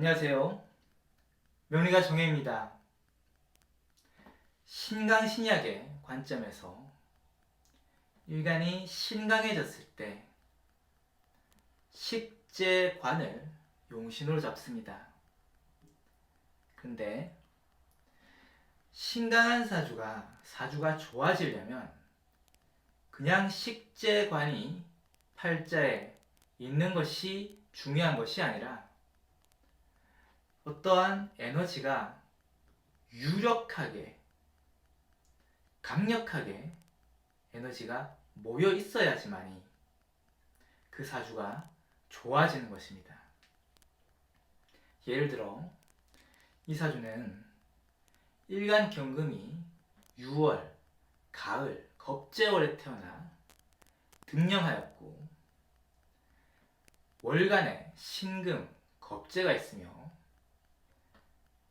안녕하세요. 명리가 정혜입니다. 신강신약의 관점에서 일간이 신강해졌을 때 식재관을 용신으로 잡습니다. 근데 신강한 사주가 사주가 좋아지려면 그냥 식재관이 팔자에 있는 것이 중요한 것이 아니라 어떠한 에너지가 유력하게 강력하게 에너지가 모여 있어야지만이 그 사주가 좋아지는 것입니다. 예를 들어 이 사주는 일간 경금이 6월, 가을, 겁재월에 태어나 등령하였고 월간에 신금, 겁재가 있으며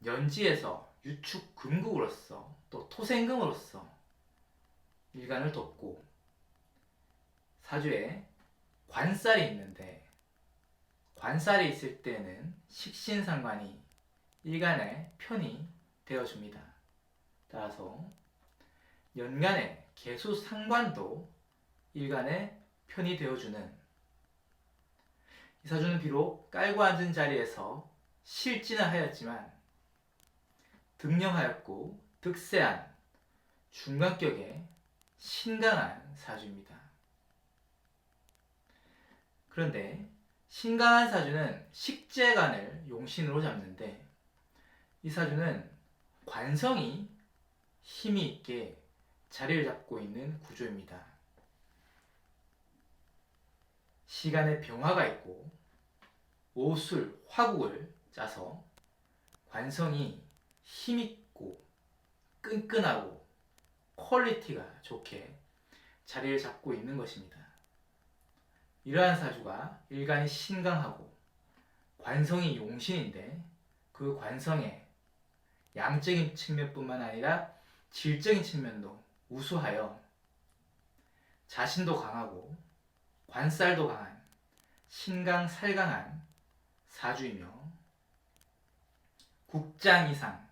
연지에서 유축 금국으로서 또 토생금으로서 일간을 돕고 사주에 관살이 있는데 관살이 있을 때는 식신상관이 일간의 편이 되어줍니다. 따라서 연간의 개수 상관도 일간의 편이 되어주는 이 사주는 비록 깔고 앉은 자리에서 실진을 하였지만 등령하였고 득세한 중간격의 신강한 사주입니다. 그런데 신강한 사주는 식재간을 용신으로 잡는데 이 사주는 관성이 힘이 있게 자리를 잡고 있는 구조입니다. 시간에 병화가 있고 오술, 화국을 짜서 관성이 힘있고 끈끈하고 퀄리티가 좋게 자리를 잡고 있는 것입니다. 이러한 사주가 일간이 신강하고 관성이 용신인데 그 관성에 양적인 측면뿐만 아니라 질적인 측면도 우수하여 자신도 강하고 관살도 강한 신강살강한 사주이며 국장 이상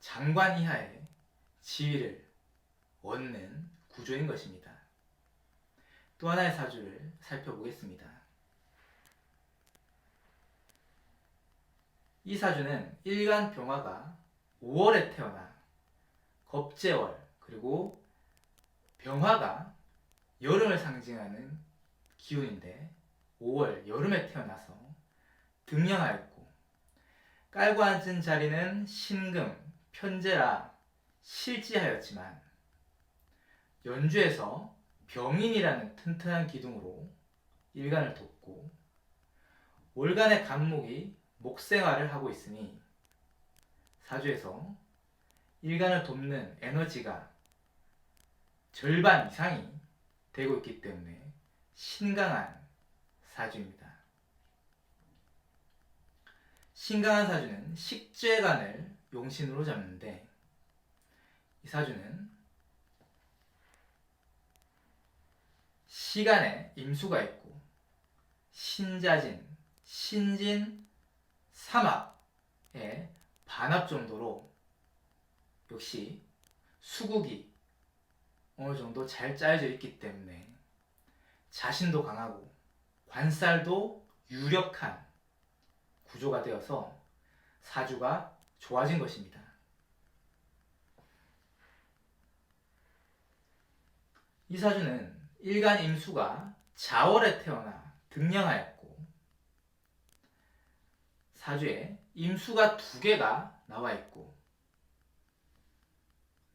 장관 이하의 지위를 얻는 구조인 것입니다. 또 하나의 사주를 살펴보겠습니다. 이 사주는 일간 병화가 5월에 태어나 겁재월 그리고 병화가 여름을 상징하는 기운인데 5월 여름에 태어나서 등령하였고 깔고 앉은 자리는 신금 편제라 실지하였지만 연주에서 병인이라는 튼튼한 기둥으로 일간을 돕고 월간의 간목이 목생활을 하고 있으니 사주에서 일간을 돕는 에너지가 절반 이상이 되고 있기 때문에 신강한 사주입니다. 신강한 사주는 식죄간을 용신으로 잡는데 이 사주는 시간에 임수가 있고 신자진, 신진, 삼합의 반합 정도로 역시 수국이 어느 정도 잘 짜여져 있기 때문에 자신도 강하고 관살도 유력한 구조가 되어서 사주가 좋아진 것입니다. 이 사주는 일간 임수가 자월에 태어나 등령하였고 사주에 임수가 두 개가 나와 있고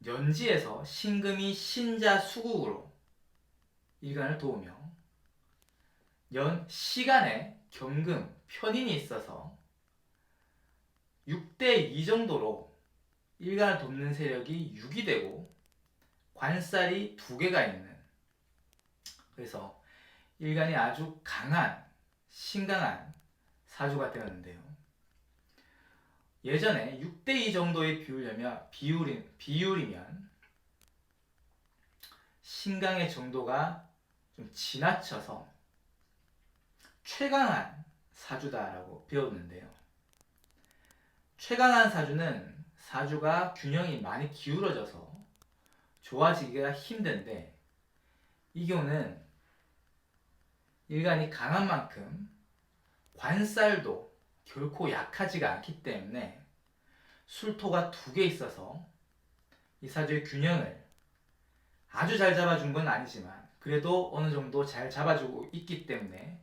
연지에서 신금이 신자 수국으로 일간을 도우며 연 시간에 경금 편인이 있어서 6대 2 정도로 일간을 돕는 세력이 6이 되고 관살이 두 개가 있는 그래서 일간이 아주 강한 신강한 사주가 되었는데요. 예전에 6대 2 정도의 비율이면 비율이, 비율이면 신강의 정도가 좀 지나쳐서 최강한 사주다라고 배웠는데요. 최강한 사주는 사주가 균형이 많이 기울어져서 좋아지기가 힘든데 이 경우는 일간이 강한 만큼 관살도 결코 약하지가 않기 때문에 술토가 두 개 있어서 이 사주의 균형을 아주 잘 잡아준 건 아니지만 그래도 어느 정도 잘 잡아주고 있기 때문에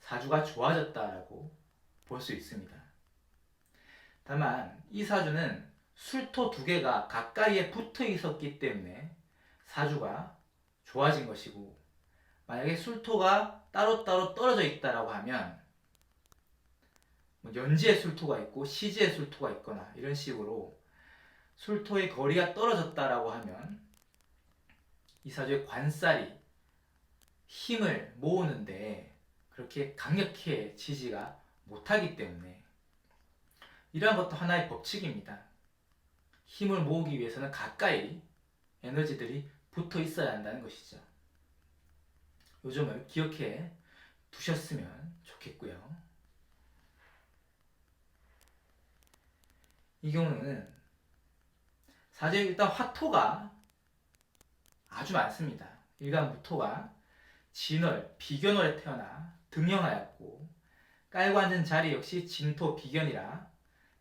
사주가 좋아졌다라고 볼 수 있습니다. 다만 이 사주는 술토 두 개가 가까이에 붙어 있었기 때문에 사주가 좋아진 것이고 만약에 술토가 따로따로 떨어져 있다라고 하면 뭐 연지의 술토가 있고 시지의 술토가 있거나 이런 식으로 술토의 거리가 떨어졌다라고 하면 이 사주의 관살이 힘을 모으는데 그렇게 강력해지지가 못하기 때문에 이러한 것도 하나의 법칙입니다. 힘을 모으기 위해서는 가까이 에너지들이 붙어 있어야 한다는 것이죠. 요 점을 기억해 두셨으면 좋겠고요. 이 경우는 사실 일단 화토가 아주 많습니다. 일간 무토가 진월, 비견월에 태어나 등령하였고 깔고 앉은 자리 역시 진토 비견이라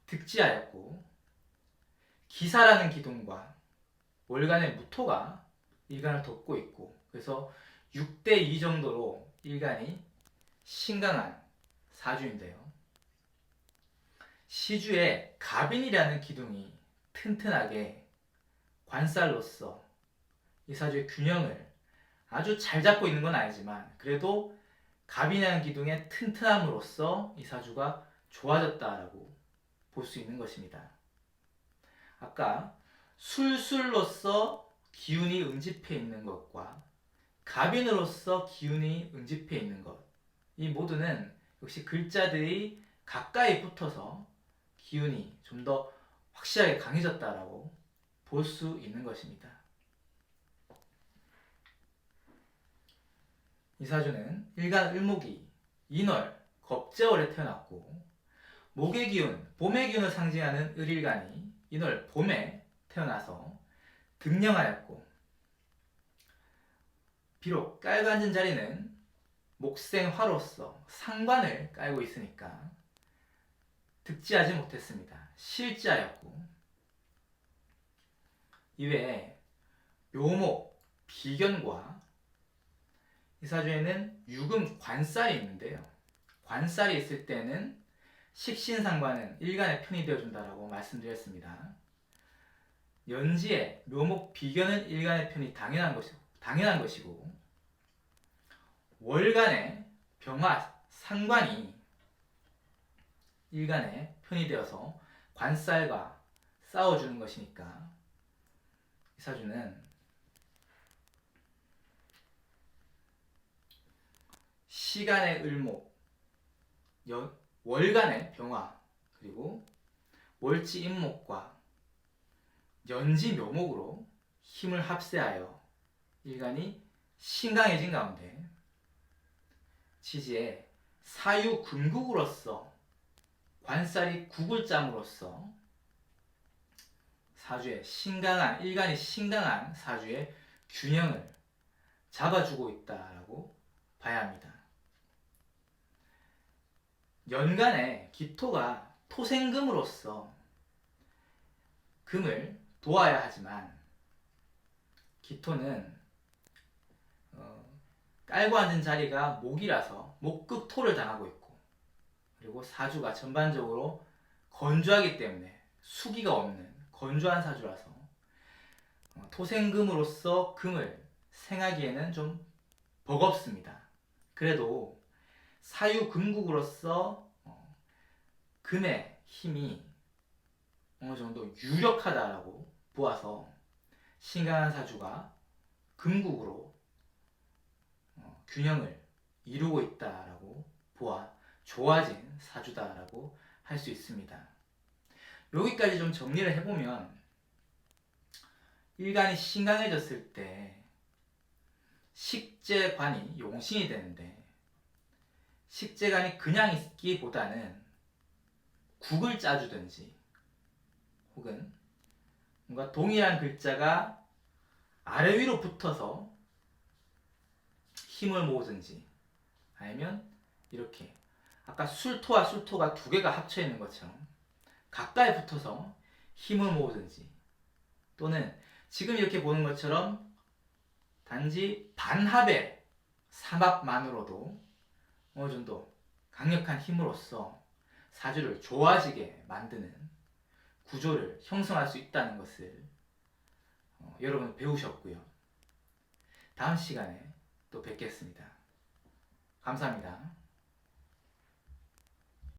득지하였고 기사라는 기둥과 월간의 무토가 일간을 덮고 있고 그래서 6대 2 정도로 일간이 신강한 사주인데요. 시주에 갑인이라는 기둥이 튼튼하게 관살로서 이 사주의 균형을 아주 잘 잡고 있는 건 아니지만 그래도 갑이라는 기둥의 튼튼함으로써 이 사주가 좋아졌다라고 볼 수 있는 것입니다. 아까 술술로서 기운이 응집해 있는 것과 갑인으로서 기운이 응집해 있는 것, 이 모두는 역시 글자들이 가까이 붙어서 기운이 좀 더 확실하게 강해졌다라고 볼 수 있는 것입니다. 이 사주는 일간 을목이 인월, 겁재월에 태어났고 목의 기운, 봄의 기운을 상징하는 을일간이 인월 봄에 태어나서 등령하였고 비록 깔고 앉은 자리는 목생화로서 상관을 깔고 있으니까 득지하지 못했습니다. 실지하였고 이외에 묘목, 비견과 이 사주에는 유금 관살이 있는데요. 관살이 있을 때는 식신상관은 일간의 편이 되어준다라고 말씀드렸습니다. 연지에 묘목 비견은 일간의 편이 당연한 것이고, 당연한 것이고 월간의 병화 상관이 일간의 편이 되어서 관살과 싸워주는 것이니까 이 사주는 시간의 을목, 연, 월간의 병화, 그리고 월지 임목과 연지 묘목으로 힘을 합세하여 일간이 신강해진 가운데 지지에 사유 금국으로서 관살이 구글잠으로써 사주의 신강한 일간이 신강한 사주의 균형을 잡아주고 있다라고 봐야 합니다. 연간에 기토가 토생금으로서 금을 도와야 하지만 기토는 어, 깔고 앉은 자리가 목이라서 목극토를 당하고 있고 그리고 사주가 전반적으로 건조하기 때문에 수기가 없는 건조한 사주라서 어, 토생금으로서 금을 생하기에는 좀 버겁습니다. 그래도 사유금국으로서 어, 금의 힘이 어느 정도 유력하다라고 보아서 신강한 사주가 금국으로 어, 균형을 이루고 있다라고 보아 좋아진 사주다라고 할 수 있습니다. 여기까지 좀 정리를 해보면 일간이 신강해졌을 때 식재관이 용신이 되는데 식재관이 그냥 있기보다는 국을 짜주든지 혹은 뭔가 동일한 글자가 아래 위로 붙어서 힘을 모으든지 아니면 이렇게 아까 술토와 술토가 두 개가 합쳐 있는 것처럼 가까이 붙어서 힘을 모으든지 또는 지금 이렇게 보는 것처럼 단지 반합의 삼합만으로도 어느 정도 강력한 힘으로써 사주를 좋아지게 만드는 구조를 형성할 수 있다는 것을 어, 여러분 배우셨고요. 다음 시간에 또 뵙겠습니다. 감사합니다.